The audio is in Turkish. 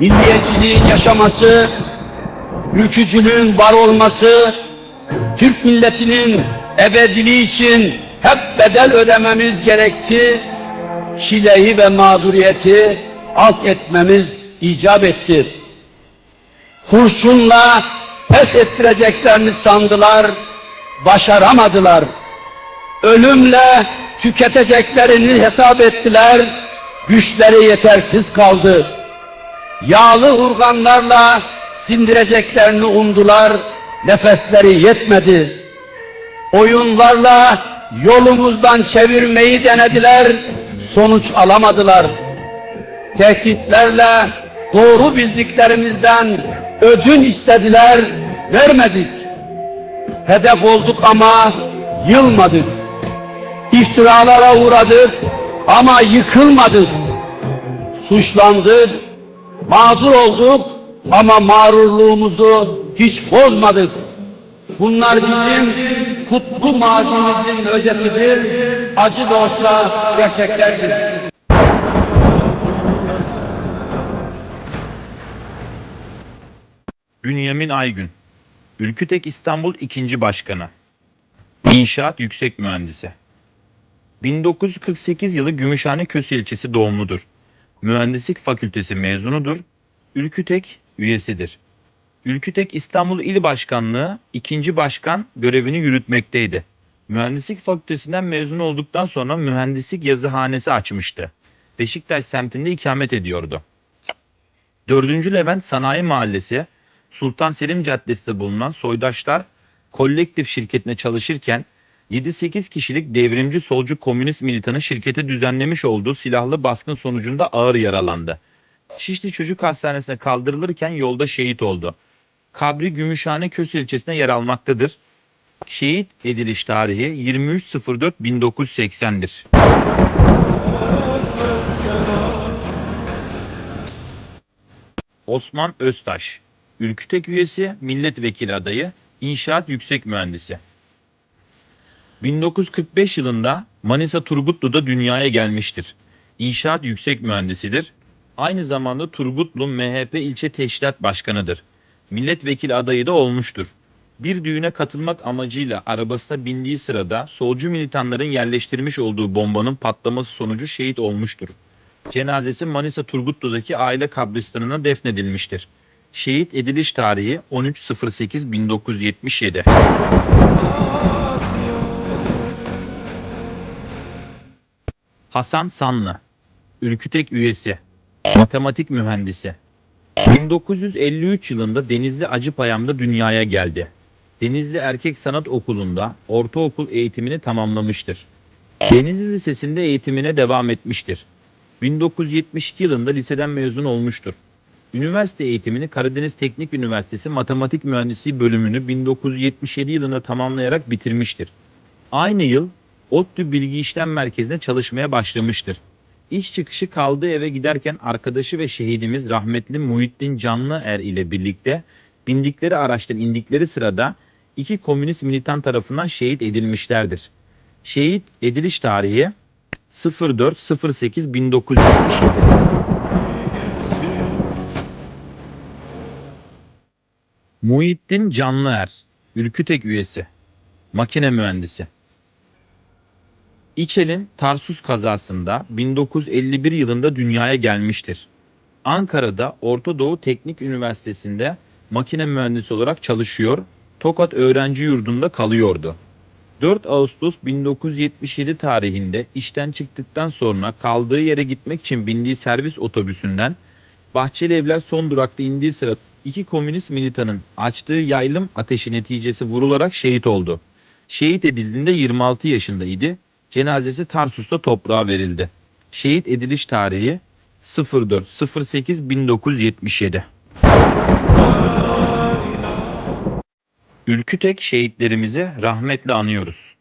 milliyetçiliğin yaşaması, ülkücülüğün var olması, Türk milletinin ebediliği için hep bedel ödememiz gerekti. Çileyi ve mağduriyeti alt etmemiz icap etti. Kurşunla pes ettireceklerini sandılar, başaramadılar. Ölümle tüketeceklerini hesap ettiler, güçleri yetersiz kaldı. Yağlı urganlarla sindireceklerini umdular, nefesleri yetmedi. Oyunlarla yolumuzdan çevirmeyi denediler, sonuç alamadılar. Tehditlerle doğru bildiklerimizden ödün istediler, vermedik. Hedef olduk ama yılmadık. İftiralara uğradık ama yıkılmadık. Suçlandık, mağdur olduk ama mağrurluğumuzu hiç bozmadık. Bunlar bizim kutlu mazimizin özetidir, acı da olsa gerçeklerdir. Bünyamin Aygün Ülkütek İstanbul 2. Başkanı İnşaat Yüksek Mühendisi 1948 yılı Gümüşhane Köse ilçesi doğumludur. Mühendislik Fakültesi mezunudur. Ülkütek üyesidir. Ülkütek İstanbul İl Başkanlığı 2. Başkan görevini yürütmekteydi. Mühendislik Fakültesinden mezun olduktan sonra mühendislik yazıhanesi açmıştı. Beşiktaş semtinde ikamet ediyordu. 4. Levent Sanayi Mahallesi Sultan Selim Caddesi'nde bulunan Soydaşlar Kolektif şirketine çalışırken 7-8 kişilik devrimci solcu komünist militanı şirkete düzenlemiş olduğu silahlı baskın sonucunda ağır yaralandı. Şişli Çocuk Hastanesi'ne kaldırılırken yolda şehit oldu. Kabri Gümüşhane Köse ilçesine yer almaktadır. Şehit ediliş tarihi 23.04.1980'dir. Osman Öztaş, Ülkütek üyesi, milletvekili adayı, inşaat yüksek mühendisi. 1945 yılında Manisa Turgutlu'da dünyaya gelmiştir. İnşaat yüksek mühendisidir. Aynı zamanda Turgutlu MHP ilçe teşkilat başkanıdır. Milletvekili adayı da olmuştur. Bir düğüne katılmak amacıyla arabasına bindiği sırada solcu militanların yerleştirmiş olduğu bombanın patlaması sonucu şehit olmuştur. Cenazesi Manisa Turgutlu'daki aile kabristanına defnedilmiştir. Şehit ediliş tarihi 13.08.1977. Hasan Sanlı, Ülkütek üyesi, matematik mühendisi. 1953 yılında Denizli Acıpayam'da dünyaya geldi. Denizli Erkek Sanat Okulu'nda ortaokul eğitimini tamamlamıştır. Denizli Lisesi'nde eğitimine devam etmiştir. 1972 yılında liseden mezun olmuştur. Üniversite eğitimini Karadeniz Teknik Üniversitesi Matematik Mühendisliği bölümünü 1977 yılında tamamlayarak bitirmiştir. Aynı yıl ODTÜ Bilgi İşlem Merkezi'nde çalışmaya başlamıştır. İş çıkışı kaldığı eve giderken arkadaşı ve şehidimiz rahmetli Muhittin Canlıer ile birlikte bindikleri araçtan indikleri sırada iki komünist militan tarafından şehit edilmişlerdir. Şehit ediliş tarihi 04.08.1977 Muhittin Canlıer, Ülkütek üyesi, makine mühendisi. İçel'in Tarsus kazasında 1951 yılında dünyaya gelmiştir. Ankara'da Orta Doğu Teknik Üniversitesi'nde makine mühendisi olarak çalışıyor, Tokat Öğrenci Yurdu'nda kalıyordu. 4 Ağustos 1977 tarihinde işten çıktıktan sonra kaldığı yere gitmek için bindiği servis otobüsünden Bahçeli Evler son durakta indiği sıra iki komünist militanın açtığı yaylım ateşi neticesi vurularak şehit oldu. Şehit edildiğinde 26 yaşındaydı. Cenazesi Tarsus'ta toprağa verildi. Şehit ediliş tarihi 04.08.1977 Ülkütek şehitlerimizi rahmetle anıyoruz.